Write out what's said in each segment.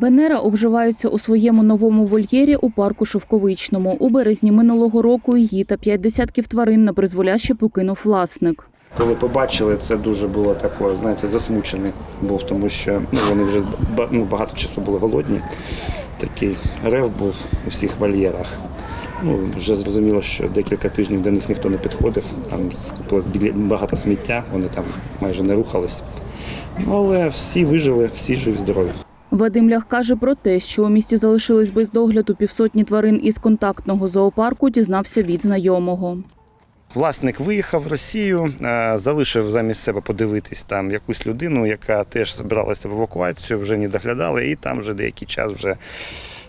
Венера обживається у своєму новому вольєрі у парку Шовковичному. У березні минулого року її та п'ять десятків тварин на призволяще покинув власник. Коли побачили, це дуже було таке, знаєте, засмучений був, тому що ну, вони вже ну, багато часу були голодні. Такий рев був у всіх вольєрах. Ну, вже зрозуміло, що декілька тижнів до них ніхто не підходив. Там скупилось багато сміття, вони там майже не рухались. Ну, але всі вижили, всі живі здорові. Вадим Лях каже про те, що у місті залишились без догляду півсотні тварин із контактного зоопарку, дізнався від знайомого. Власник виїхав в Росію, е, залишив замість себе подивитись там якусь людину, яка теж збиралася в евакуацію, вже не доглядали, і там вже деякий час вже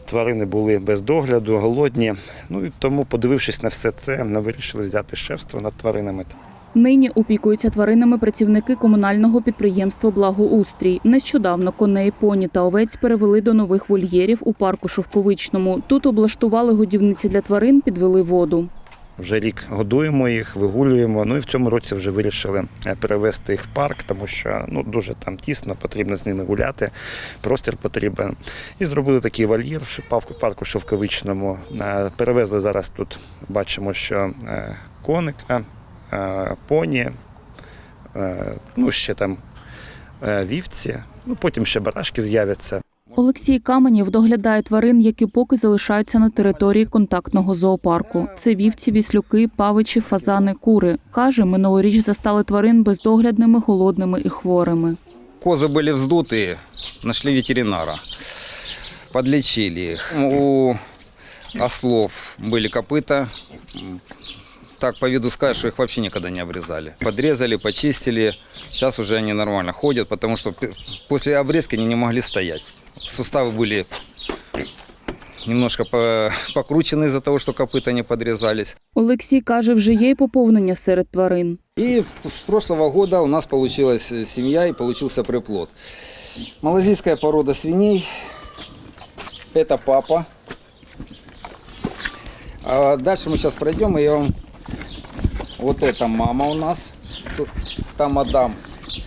тварини були без догляду, голодні. Ну і тому, подивившись на все це, вирішили взяти шефство над тваринами. Нині опікуються тваринами працівники комунального підприємства Благоустрій. Нещодавно коней, поні та овець перевели до нових вольєрів у парку Шовковичному. Тут облаштували годівниці для тварин, підвели воду. Вже рік годуємо їх, вигулюємо. Ну і в цьому році вже вирішили е, перевезти їх в парк, тому що ну дуже там тісно, потрібно з ними гуляти, простір потрібен. І зробили такий вольєр в парку Шовковичному. Е, Перевезли зараз тут, бачимо, що е, коника, поні, е, ну ще там е, вівці, ну потім ще барашки з'являться. Олексій Каменєв доглядає тварин, які поки залишаються на території контактного зоопарку. Це вівці, віслюки, павичі, фазани, кури. Каже, минулоріч застали тварин бездоглядними, голодними і хворими. Козы были вздутые, нашли ветеринара, подлечили их. У ослов были копыта, М, так по виду сказать, что их вообще никогда не обрезали. Подрезали, почистили, сейчас уже они нормально ходят, потому что пе- после обрезки они не могли стоять. Суставы были немножко по- покручены из-за того, что копыта не подрезались. Олексій каже, вже є й поповнення серед тварин. И с прошлого года у нас получилась э, семья и получился приплод. Малазийская порода свиней. Это папа. А дальше мы сейчас пройдем, и я вам... Вот это мама у нас. Тут, там мадам.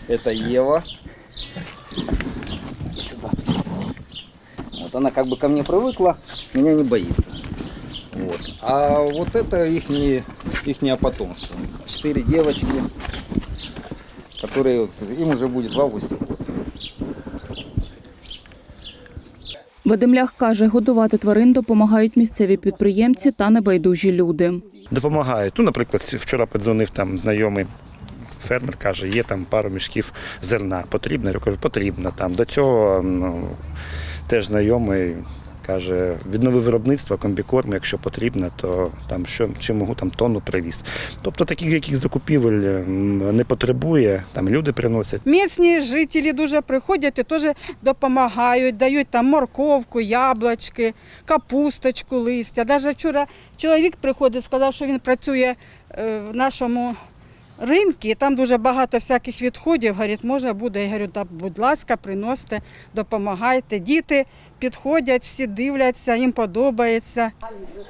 Это Ева. Сюда. Вот она как бы ко мне привыкла, меня не боится. Вот. А вот это их ихнее потомство. Четыре девочки, которые вот, им уже будет в августе год. Вадим Лях каже, годувати тварин допомагають місцеві підприємці та небайдужі люди. допомагають. Ну, наприклад, вчора подзвонив там знайомий фермер, каже, є там пару мішків зерна. Потрібно? Я кажу, потрібно. Там. До цього ну, теж знайомий каже, віднови виробництво, комбікорм, якщо потрібно, то там що, чи можу там тонну привіз. Тобто таких яких закупівель не потребує, там люди приносять. Місні жителі дуже приходять і теж допомагають, дають там морковку, яблучки, капусточку, листя. Навіть вчора чоловік приходить, сказав, що він працює е, в нашому ринку, і там дуже багато всяких відходів. Говорить, може буде. Я говорю, будь ласка, приносите, допомагайте. Діти підходять, всі дивляться, їм подобається.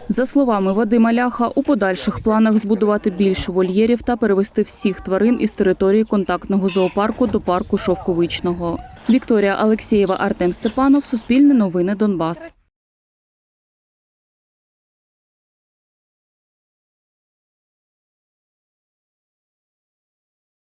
За словами Вадима Ляха, у подальших планах збудувати більше вольєрів та перевести всіх тварин із території контактного зоопарку до парку Шовковичного. Вікторія Алексєєва, Артем Степанов, Суспільне новини Донбас.